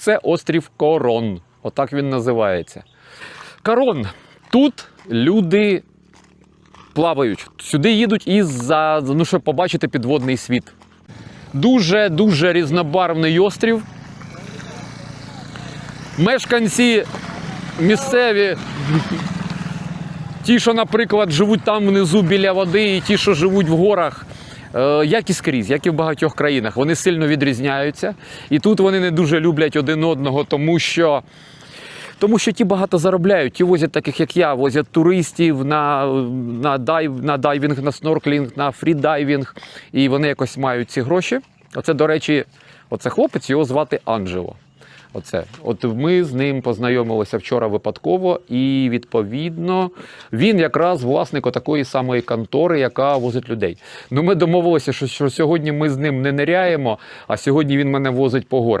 Це острів Корон. Отак він називається. Корон. Тут люди плавають. Сюди їдуть із за ну, щоб побачити підводний світ. Дуже дуже різнобарвний острів. Мешканці місцеві, ті, що, наприклад, живуть там внизу біля води, і ті, що живуть в горах, як і скрізь, як і в багатьох країнах, вони сильно відрізняються. І тут вони не дуже люблять один одного, тому що. Тому що ті багато заробляють, ті возять таких, як я, возять туристів на, на, дайв, на дайвінг, на снорклінг, на фрідайвінг, і вони якось мають ці гроші. Оце, до речі, оце хлопець, його звати Анджело. Оце. От ми з ним познайомилися вчора випадково, і відповідно він якраз власник такої самої контори, яка возить людей. Ну, ми домовилися, що, що сьогодні ми з ним не ниряємо, а сьогодні він мене возить по горах.